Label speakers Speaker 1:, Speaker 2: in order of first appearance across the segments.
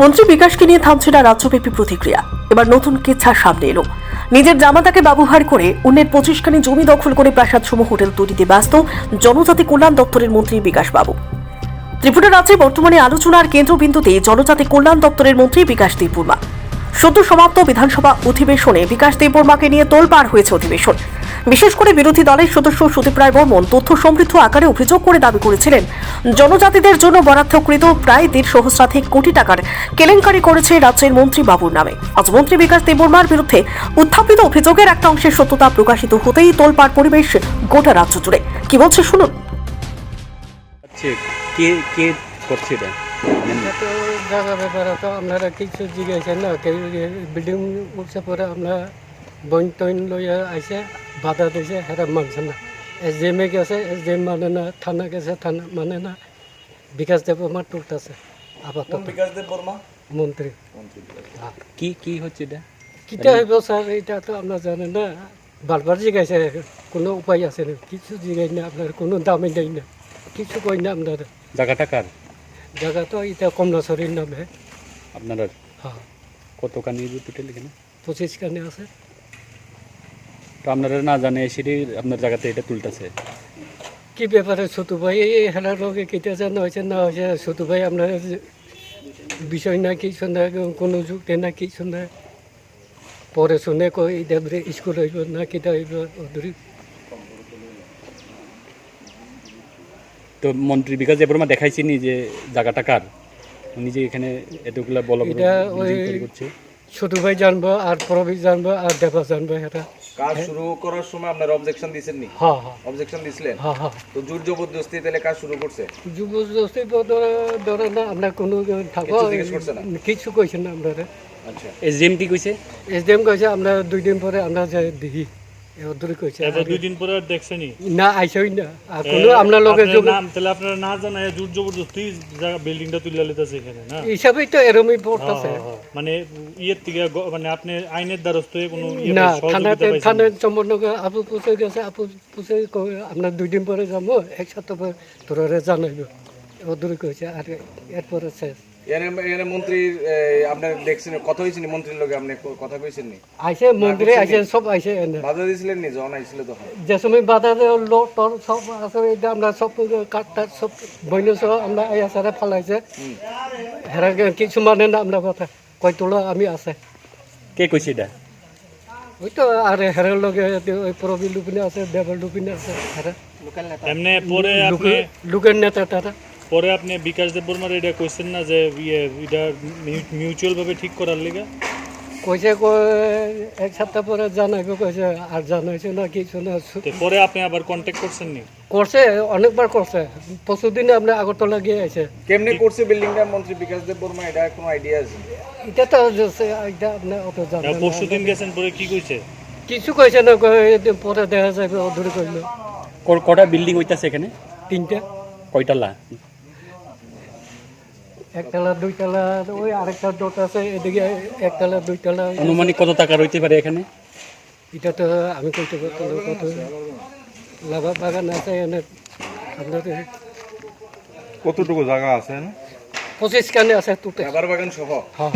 Speaker 1: মন্ত্রী বিকাশকে নিয়ে থামছে না রাজ্যব্যাপী প্রতিক্রিয়া। এবার নতুন কেচ্ছা সামনে এলো। নিজের জামাতাকে ব্যবহার করে অন্যের পঁচিশখানি জমি দখল করে প্রাসাদ সমূহ হোটেল তৈরিতে ব্যস্ত জনজাতি কল্যাণ দপ্তরের মন্ত্রী বিকাশ বাবু ত্রিপুরা রাজ্যে বর্তমানে আলোচনার কেন্দ্রবিন্দুতে জনজাতি কল্যাণ দপ্তরের মন্ত্রী বিকাশ দেববর্মা। সদ্য সমাপ্ত বিধানসভা অধিবেশনে বিকাশ দেববর্মাকে নিয়ে তোলপাড় হয়েছে অধিবেশন। বিশেষ করে বিরোধী দলের সদস্য সুদীপ রায় বর্মন তথ্য সমৃদ্ধ আকারে অভিযোগ করে দাবি করেছিলেন। জনজাতিদের জন্য বরাদ্দকৃত প্রায় দেড় সহস্রাধিক কোটি টাকার কেলেঙ্কারি করেছে রাজ্যের মন্ত্রী বাবুর নামে। আজ মন্ত্রী বিকাশ দেববর্মার বিরুদ্ধে উত্থাপিত অভিযোগের একটা অংশের সত্যতা প্রকাশিত হতেই তোলপাড় পরিবেশ গোটা রাজ্য জুড়ে। কি বলছে শুনুন।
Speaker 2: আচ্ছা কে কে করছে এটা?
Speaker 3: এটা জায়গা ব্যাপারে তো আপনারা কিছু জিজ্ঞাসেন না বিল্ডিং উঠছে পরে আপনার বইন টইন লইয়া আইসে বাধা দিছে সেটা মানছে না এস ডি এমে গেছে এস ডি এম মানে না থানা গেছে থানা মানে না বিকাশ দেব আমার টুকটাছে আপাতত
Speaker 4: বিকাশদেব বর্মা
Speaker 3: মন্ত্রী
Speaker 2: কি কি হচ্ছে এটা
Speaker 3: কিটা হইব স্যার এটা তো আপনার জানেন না বারবার জিজ্ঞাসে কোনো উপায় আছে না কিছু জিজ্ঞাই না আপনার কোনো দামই দেয় না কিছু কই না আপনার
Speaker 2: জায়গাটা কার
Speaker 3: জায়গা তো এটা কমলাছড়ির নামে
Speaker 2: আপনারা
Speaker 3: হ্যাঁ
Speaker 2: কত কানি টোটাল এখানে
Speaker 3: পঁচিশ কানে আছে
Speaker 2: তো আপনারা না জানে সেটি আপনার জায়গাতে এটা তুলতেছে।
Speaker 3: কি ব্যাপারে ছোটু ভাই? এই হেলার লগে কেটে জানা হয়েছে না হয়েছে ছোটু ভাই আপনার বিষয় না কি না কোনো যুক্তি না কি না পরে শুনে কই দেবরে স্কুল হইব না কিটা হইব
Speaker 2: তো মন্ত্রী বিকাশ দেববর্মা দেখাইছেনি যে জায়গাটা কার যে এখানে এতগুলা বল
Speaker 3: এটা ওই- ছোটু ভাই জানব আর প্রবীর জানব আর দেবা জানব এটা
Speaker 4: কাজ শুরু করার সময় আপনার অবজেকশন দিয়েছেন নি
Speaker 3: হ্যাঁ হ্যাঁ।
Speaker 4: অবজেকশন দিছিলেন?
Speaker 3: হ্যাঁ হ্যাঁ।
Speaker 4: তো জোর জবরদস্তি তাহলে কাজ শুরু করছে?
Speaker 3: জবরদস্তি ধরে না আমরা কোনো থাকো
Speaker 4: কিছু
Speaker 3: কইছেন না আপনারা।
Speaker 4: আচ্ছা।
Speaker 2: এস ডি এম কি কইছে?
Speaker 3: এস ডি এম কইছে আমরা দুই দিন পরে আমরা যাই দেখি। কইছে
Speaker 5: এবার দুই দিন পরে আর দেখছেনি
Speaker 3: না? আইসই না। আর কোনো আপনার লগে যোগ
Speaker 5: নাম তাহলে আপনারা না জানায় জোর জবরদস্তি বিল্ডিংটা তুলে লিতেছে এখানে না?
Speaker 3: হিসাবেই তো এরমই পড়তেছে।
Speaker 5: হ্যাঁ। মানে ইয়ের থেকে মানে আপনি আইনের দ্বারস্থ হয়ে কোনো
Speaker 3: না থানাতে আপু পুষে গেছে আপু পুষে আমরা দুই দিন পরে যাব এক সপ্তাহ পরে তোরা জানাইব। ওদের কইছে আর এরপরে শেষ।
Speaker 4: এখানে এখানে মন্ত্রীর এ, আপনার দেখছেন কথা হয়েছে নি মন্ত্রীর লগে আপনি কথা কইছেন নি
Speaker 3: আইসে মন্দিরে আইসে সব এনে।
Speaker 4: বাধা দিয়েছিলেন নি? যখন আইছিল তখন।
Speaker 3: যে সময় বাধা লোক টর সব আছে এটা আমরা সব কাঠটা সব বইন সহ আমরা এই আসারে ফালাইছে। হেরা কিছু মানে না আমরা কথা কই তোলা আমি আছে।
Speaker 2: কে কইছে এটা?
Speaker 3: ওই তো আর হেরার লগে ওই প্রবীর লুপিনে আছে দেবর লুপিনে আছে হেরা।
Speaker 5: এমনি পরে আপনি
Speaker 3: লোকের- লোকের নেতা তারা।
Speaker 5: পরে আপনি বিকাশ দেব বর্মার এটা কইছেন না যে ইয়ে এটা মিউচুয়াল ভাবে ঠিক করার লিগা?
Speaker 3: কইছে কই এক সপ্তাহ পরে জানাইব কইছে আর জানাইছে না কিছু না।
Speaker 5: তো পরে আপনি আবার কন্ট্যাক্ট করছেন নি?
Speaker 3: করছে অনেকবার করছে। পরশু দিনে আপনি আগরতলা গিয়ে আছে
Speaker 4: কেমনে করছে বিল্ডিংটা মন্ত্রী বিকাশদেব বর্মা এটা কোনো আইডিয়া আছে?
Speaker 3: এটা তো এটা আপনি অত জানেন না।
Speaker 5: পরশু দিন গেছেন পরে কি কইছে?
Speaker 3: কিছু কইছে না কই পরে দেখা যাবে অধুরে কইল।
Speaker 2: কটা বিল্ডিং হইতাছে এখানে?
Speaker 3: তিনটা।
Speaker 2: কয়টালা
Speaker 3: একতলা দুইতলা ওই আরেকটা ডোট আছে এদিকে একতলা দুইতলা
Speaker 2: আনুমানিক কত টাকা রইতে পারে এখানে?
Speaker 3: এটা তো আমি কইতে পারতাম না কত? লাভা বাগান আছে এনে আপনার
Speaker 6: কতটুকু জায়গা আছে
Speaker 3: পঁচিশ কানে আছে তুতে
Speaker 4: রাবার বাগান সহ?
Speaker 3: হ্যাঁ।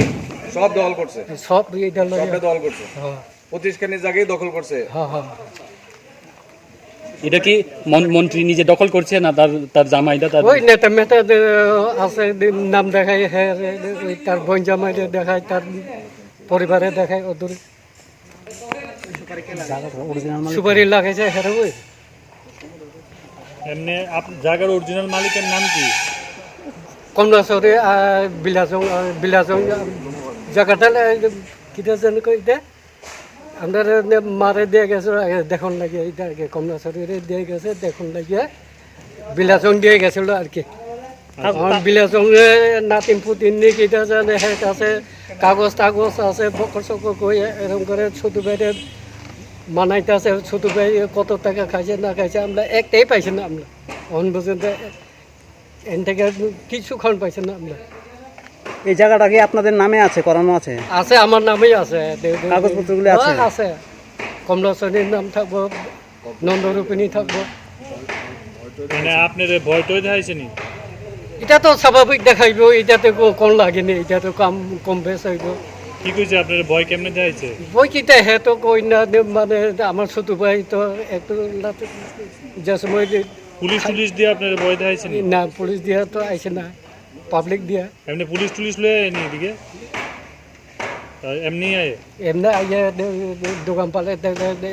Speaker 4: সব দখল করছে?
Speaker 3: সব এটা লগে
Speaker 4: সবটা দখল করছে?
Speaker 3: হ্যাঁ।
Speaker 4: পঁচিশখানি জায়গায় দখল করছে?
Speaker 3: হ্যাঁ হ্যাঁ।
Speaker 2: এটা কি মন- মন্ত্রী নিজে দখল করছে না তার তার জামাইটা তার
Speaker 3: ওই নেতা মেতা আছে নাম দেখায় হ্যাঁ তার বোন জামাইরে দেখায় তার পরিবারে দেখায় ওদের সুপারি লাগাইছে হ্যাঁ ওই।
Speaker 5: এমনি আপ- জায়গার অরিজিনাল মালিকের নাম কি?
Speaker 3: কমলাচরে বিলাসং বিলাসং জায়গাটা কিটা জানি কই আমরা মারে দিয়ে গেছে দেখুন লাগে এটা আর কি কমলাচরে দিয়ে গেছে দেখুন লাগে বিলাসং দিয়ে গেছিল আর কি। এখন বিলাসং নাতিন পুতিন নি কিটা জানে হেট আছে কাগজ টাগজ আছে বকর সকর কই এরকম করে ছোট ভাইরে মানাইতে আছে ছোট ভাই কত টাকা খাইছে না খাইছে আমরা একটাই পাইছি না আমরা। অন পর্যন্ত এন থেকে কিছুক্ষণ পাইছে না আমরা।
Speaker 7: এই জায়গাটা কি আপনাদের নামে আছে করানো আছে?
Speaker 3: আছে আমার নামেই আছে
Speaker 7: কাগজপত্রগুলো আছে?
Speaker 3: হ্যাঁ, আছে। কমলাচনীর নাম থাকব নন্দরূপিণী থাকব।
Speaker 5: মানে আপনার ভয় টয় দেখাইছে নি?
Speaker 3: এটা তো স্বাভাবিক দেখাইব এটাতে কো- কোন লাগেনি এটা তো কাম কম বেশ হইব।
Speaker 5: কি কইছে আপনার ভয় কেমনে দেখাইছে?
Speaker 3: বই কিতা হে তো কই না মানে আমার ছোট ভাই তো একটু লাতে- যে সময়
Speaker 5: পুলিশ টুলিশ দিয়ে আপনার ভয় দেখাইছে না?
Speaker 3: পুলিশ দিয়ে তো আইসে না। পাবলিক দিয়া।
Speaker 5: এমনি পুলিশ টুলিশ লয়ে আয়নি এদিকে? এমনি আয়।
Speaker 3: এমনি আইয়া দোকান পালে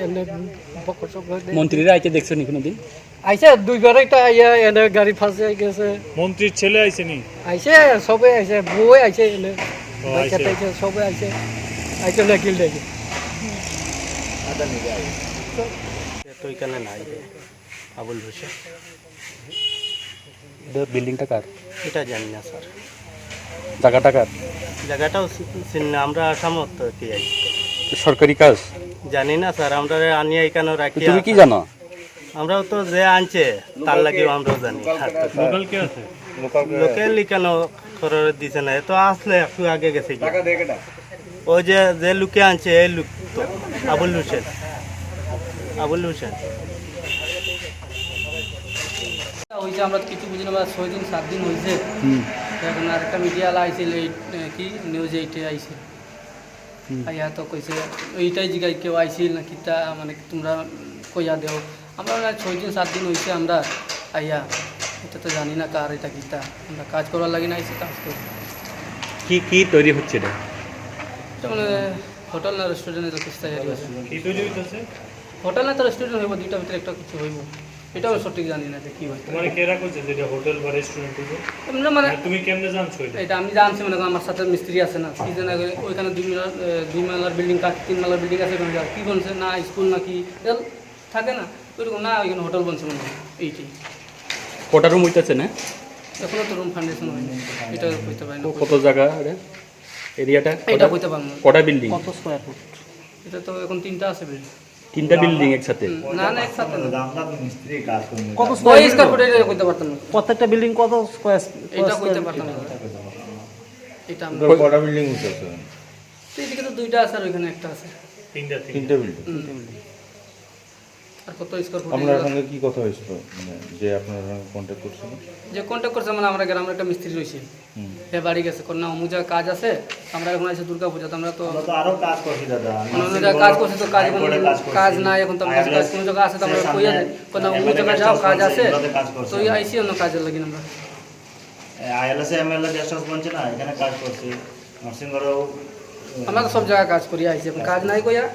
Speaker 3: এমনি
Speaker 2: মন্ত্রীরা আইতে দেখছ নি কোনোদিন?
Speaker 3: আইসে দুইবারই তো আইয়া এনে গাড়ি ফাঁসে গেছে।
Speaker 5: মন্ত্রীর ছেলে আইছে নি?
Speaker 3: আইসে সবে আইসে বউয়ে আইসে এনে।
Speaker 5: আইছে।
Speaker 3: সবে আইসে আইসে না কিল দেখে।
Speaker 7: তো এখানে নাই আবুল হোসেন।
Speaker 2: বিল্ডিংটা কার?
Speaker 7: এটা জানি না স্যার।
Speaker 2: জায়গাটা কার?
Speaker 7: জায়গাটাও চিনি না আমরা তো কি
Speaker 2: সরকারি কাজ?
Speaker 7: জানি না স্যার আমরা আনিয়ে এখানে রাখি
Speaker 2: তুমি কি জানো?
Speaker 7: আমরাও তো যে আনছে তার লাগেও আমরাও জানি।
Speaker 5: লোকাল কে আছে?
Speaker 7: লোকের লিখানো খরচ দিছে না? এ তো আসলে একটু আগে গেছে কি
Speaker 4: টাকা দিয়ে কেটা?
Speaker 7: ওই যে যে লুকে আনছে এই লুক তো আবুল হোসেন। আবুল হোসেন।
Speaker 6: হয়েছে আমরা কিছু বুঝি না ছয় দিন সাত দিন হয়েছে এখন আর একটা মিডিয়ালা আইছিল এই কি নিউজ এইটে আইয়া তো কইছে এইটাই জিগাই কেউ আইছিল না কিতা মানে তোমরা কইয়া দেও। আমরা ছয় দিন সাত দিন হয়েছে আমরা আইয়া। এটা তো জানি না কার এটা কিতা আমরা কাজ করার লাগে না আইসি কাজ করি।
Speaker 2: কি কি তৈরি হচ্ছে এটা?
Speaker 6: এটা মানে হোটেল না রেস্টুরেন্টের কিছু তৈরি হোটেল না তো রেস্টুরেন্ট হইব দুইটার ভিতরে একটা কিছু হইব। এটাও আমি সঠিক জানি না যে কি
Speaker 5: কেরা করছে যেটা হোটেল বা রেস্টুরেন্ট হইব
Speaker 6: আমরা মানে
Speaker 5: তুমি কেমনে জানছো এটা?
Speaker 6: আমি জানছি মনে করো আমার সাথে মিস্ত্রি আছে না কি জানা গেলে ওইখানে দুই মালার দুই মালার বিল্ডিং কাজ তিন মালার বিল্ডিং আছে ওখানে কি বলছে না স্কুল না কি? এটা থাকে না ওইরকম না ওইখানে হোটেল বলছে মনে হয় এইটি
Speaker 2: কটা রুম হইতেছে না?
Speaker 6: এখনও তো রুম ফাউন্ডেশন হয়নি এটা কইতে পারি না।
Speaker 2: কত জায়গা এরিয়াটা
Speaker 6: এটা কইতে পারব না।
Speaker 2: কটা বিল্ডিং
Speaker 7: কত স্কোয়ার ফুট
Speaker 6: এটা তো এখন তিনটা আছে বিল্ডিং
Speaker 2: তিনটা বিল্ডিং একসাথে।
Speaker 6: না না একসাথে না।
Speaker 7: মিস্ত্রি কাজ কত
Speaker 6: স্কয়ার স্কয়ার ফুট এটা কইতে পারতাম না।
Speaker 7: প্রত্যেকটা বিল্ডিং কত স্কয়ার
Speaker 6: এটা কইতে পারতাম না। এটা আমরা
Speaker 8: বড় বিল্ডিং হচ্ছে
Speaker 6: তো এদিকে তো দুইটা আছে আর ওখানে একটা আছে।
Speaker 5: তিনটা তিনটা।
Speaker 8: বিল্ডিং তিনটা বিল্ডিং
Speaker 6: আর কত স্কোয়ার ফুট
Speaker 8: আপনার সঙ্গে কি কথা হয়েছিল? মানে যে আপনার সঙ্গে কন্ট্যাক্ট করছিল?
Speaker 6: যে কন্ট্যাক্ট করছে মানে আমরা গ্রামের একটা মিস্ত্রি রয়েছে। সে বাড়ি গেছে। কন্যা অমুক জায়গায় কাজ আছে আমরা এখন আছে দুর্গা পূজা তো আমরা তো
Speaker 9: আরও কাজ করছি দাদা।
Speaker 6: কাজ করছে তো কাজ কাজ নাই এখন তো আমাদের কাজ কোনো জায়গায় আছে তো আমরা কইয়া যাই কন্যা অমুক জায়গায় যাও কাজ আছে। তো আইসি অন্য কাজের লাগি আমরা।
Speaker 9: আইএলএস এমএলএ গেস্ট হাউস বলছে না এখানে কাজ করছি। নরসিংগড়েও
Speaker 6: আমরা তো সব জায়গায় কাজ করি আইসি এখন কাজ নাই কইয়া।